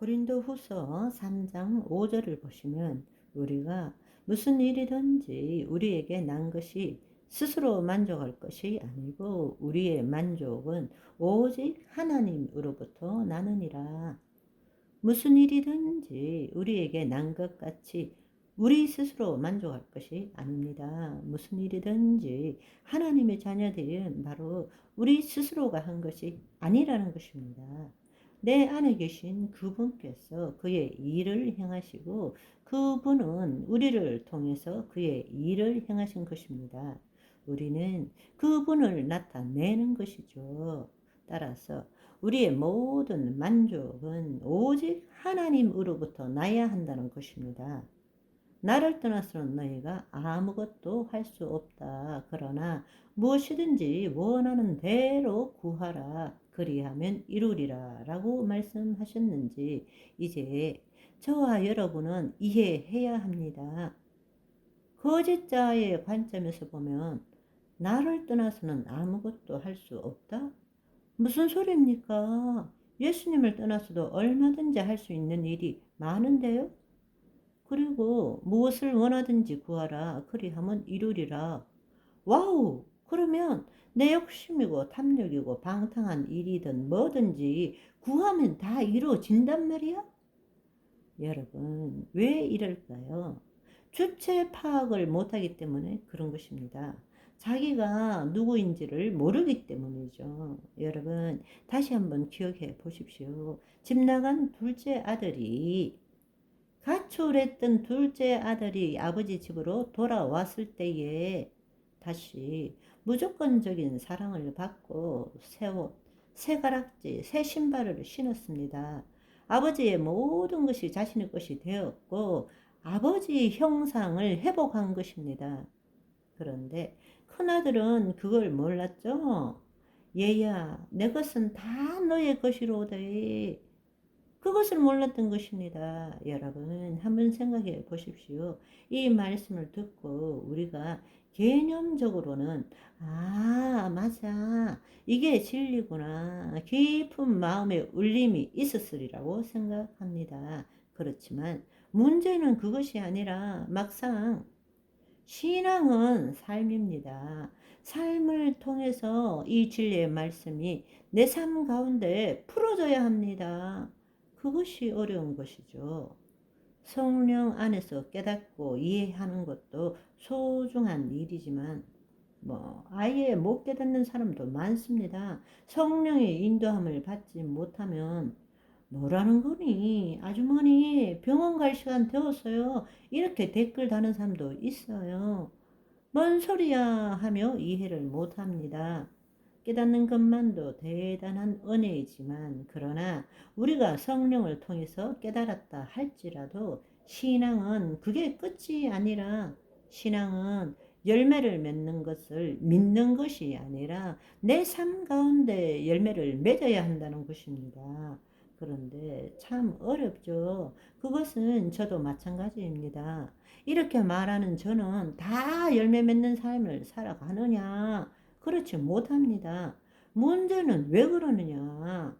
고린도 후서 3장 5절을 보시면 우리가 무슨 일이든지 우리에게 난 것이 스스로 만족할 것이 아니고 우리의 만족은 오직 하나님으로부터 나느니라. 무슨 일이든지 우리에게 난 것 같이 우리 스스로 만족할 것이 아닙니다. 무슨 일이든지 하나님의 자녀들은 바로 우리 스스로가 한 것이 아니라는 것입니다. 내 안에 계신 그분께서 그의 일을 행하시고 그분은 우리를 통해서 그의 일을 행하신 것입니다. 우리는 그분을 나타내는 것이죠. 따라서 우리의 모든 만족은 오직 하나님으로부터 나야 한다는 것입니다. 나를 떠나서는 너희가 아무것도 할 수 없다. 그러나 무엇이든지 원하는 대로 구하라. 그리하면 이루리라. 라고 말씀하셨는지 이제 저와 여러분은 이해해야 합니다. 거짓자의 관점에서 보면 나를 떠나서는 아무것도 할 수 없다? 무슨 소리입니까? 예수님을 떠나서도 얼마든지 할 수 있는 일이 많은데요? 그리고 무엇을 원하든지 구하라. 그리하면 이루리라. 와우! 그러면 내 욕심이고 탐욕이고 방탕한 일이든 뭐든지 구하면 다 이루어진단 말이야? 여러분, 왜 이럴까요? 주체 파악을 못하기 때문에 그런 것입니다. 자기가 누구인지를 모르기 때문이죠. 여러분, 다시 한번 기억해 보십시오. 집 나간 둘째 아들이 가출했던 둘째 아들이 아버지 집으로 돌아왔을 때에 다시 무조건적인 사랑을 받고 새 옷, 새 가락지, 새 신발을 신었습니다. 아버지의 모든 것이 자신의 것이 되었고 아버지의 형상을 회복한 것입니다. 그런데 큰아들은 그걸 몰랐죠. 얘야, 내 것은 다 너의 것이로되 그것을 몰랐던 것입니다. 여러분, 한번 생각해 보십시오. 이 말씀을 듣고 우리가 개념적으로는, 아, 맞아. 이게 진리구나. 깊은 마음의 울림이 있었으리라고 생각합니다. 그렇지만 문제는 그것이 아니라 막상 신앙은 삶입니다. 삶을 통해서 이 진리의 말씀이 내 삶 가운데 풀어져야 합니다. 그것이 어려운 것이죠. 성령 안에서 깨닫고 이해하는 것도 소중한 일이지만 뭐 아예 못 깨닫는 사람도 많습니다. 성령의 인도함을 받지 못하면 뭐라는 거니? 아주머니 병원 갈 시간 되었어요. 이렇게 댓글 다는 사람도 있어요. 뭔 소리야 하며 이해를 못 합니다. 깨닫는 것만도 대단한 은혜이지만 그러나 우리가 성령을 통해서 깨달았다 할지라도 신앙은 그게 끝이 아니라 신앙은 열매를 맺는 것을 믿는 것이 아니라 내 삶 가운데 열매를 맺어야 한다는 것입니다. 그런데 참 어렵죠. 그것은 저도 마찬가지입니다. 이렇게 말하는 저는 다 열매 맺는 삶을 살아가느냐? 그렇지 못합니다. 문제는 왜 그러느냐?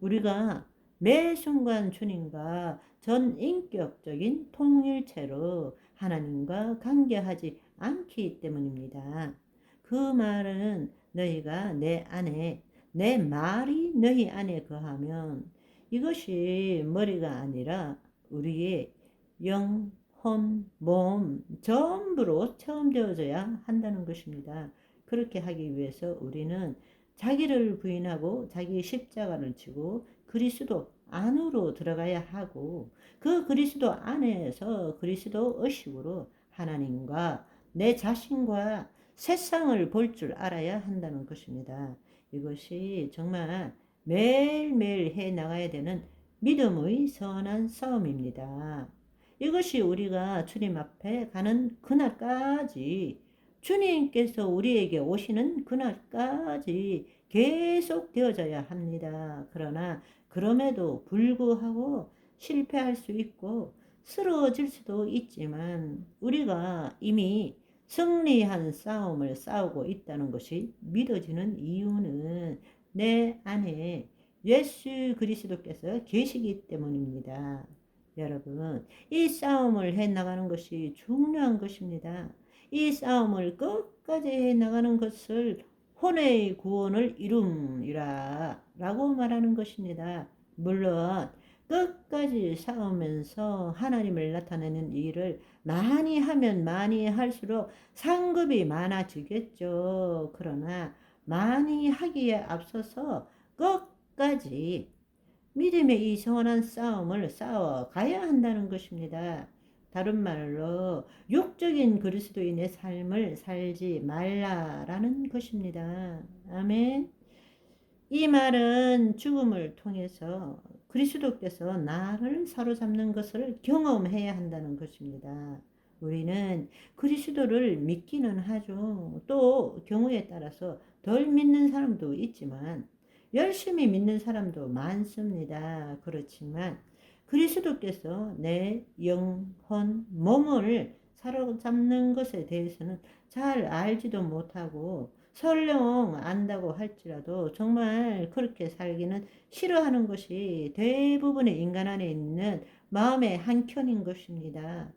우리가 매 순간 주님과 전 인격적인 통일체로 하나님과 관계하지 않기 때문입니다. 그 말은 너희가 내 안에, 내 말이 너희 안에 거하면 이것이 머리가 아니라 우리의 영, 혼, 몸 전부로 체험되어져야 한다는 것입니다. 그렇게 하기 위해서 우리는 자기를 부인하고 자기 십자가를 지고 그리스도 안으로 들어가야 하고 그 그리스도 안에서 그리스도 의식으로 하나님과 내 자신과 세상을 볼 줄 알아야 한다는 것입니다. 이것이 정말 매일매일 해 나가야 되는 믿음의 선한 싸움입니다. 이것이 우리가 주님 앞에 가는 그날까지 주님께서 우리에게 오시는 그날까지 계속 되어져야 합니다. 그러나 그럼에도 불구하고 실패할 수 있고 쓰러질 수도 있지만 우리가 이미 승리한 싸움을 싸우고 있다는 것이 믿어지는 이유는 내 안에 예수 그리스도께서 계시기 때문입니다. 여러분, 이 싸움을 해 나가는 것이 중요한 것입니다. 이 싸움을 끝까지 해 나가는 것을 혼의 구원을 이룸이라 라고 말하는 것입니다. 물론 끝까지 싸우면서 하나님을 나타내는 일을 많이 하면 많이 할수록 상급이 많아지겠죠. 그러나 많이 하기에 앞서서 끝까지 믿음의 이 선한 싸움을 싸워 가야 한다는 것입니다. 다른 말로 육적인 그리스도인의 삶을 살지 말라라는 것입니다. 아멘. 이 말은 죽음을 통해서 그리스도께서 나를 사로잡는 것을 경험해야 한다는 것입니다. 우리는 그리스도를 믿기는 하죠. 또 경우에 따라서 덜 믿는 사람도 있지만 열심히 믿는 사람도 많습니다. 그렇지만 그리스도께서 내 영혼, 몸을 사로잡는 것에 대해서는 잘 알지도 못하고 설령 안다고 할지라도 정말 그렇게 살기는 싫어하는 것이 대부분의 인간 안에 있는 마음의 한켠인 것입니다.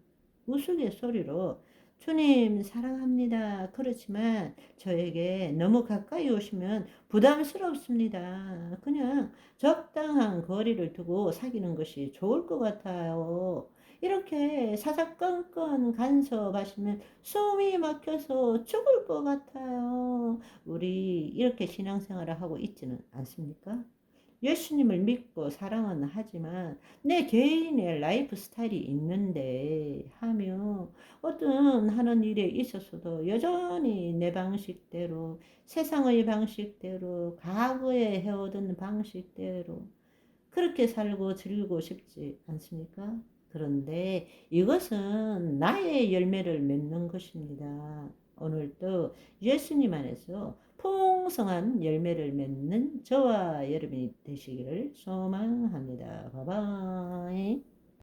우스갯소리로 주님 사랑합니다. 그렇지만 저에게 너무 가까이 오시면 부담스럽습니다. 그냥 적당한 거리를 두고 사귀는 것이 좋을 것 같아요. 이렇게 사사건건 간섭하시면 숨이 막혀서 죽을 것 같아요. 우리 이렇게 신앙생활을 하고 있지는 않습니까? 예수님을 믿고 사랑은 하지만 내 개인의 라이프 스타일이 있는데 하며 어떤 하는 일에 있어서도 여전히 내 방식대로 세상의 방식대로 과거에 해오던 방식대로 그렇게 살고 즐기고 싶지 않습니까? 그런데 이것은 나의 열매를 맺는 것입니다. 오늘도 예수님 안에서 풍성한 열매를 맺는 저와 여러분이 되시기를 소망합니다. 바바이.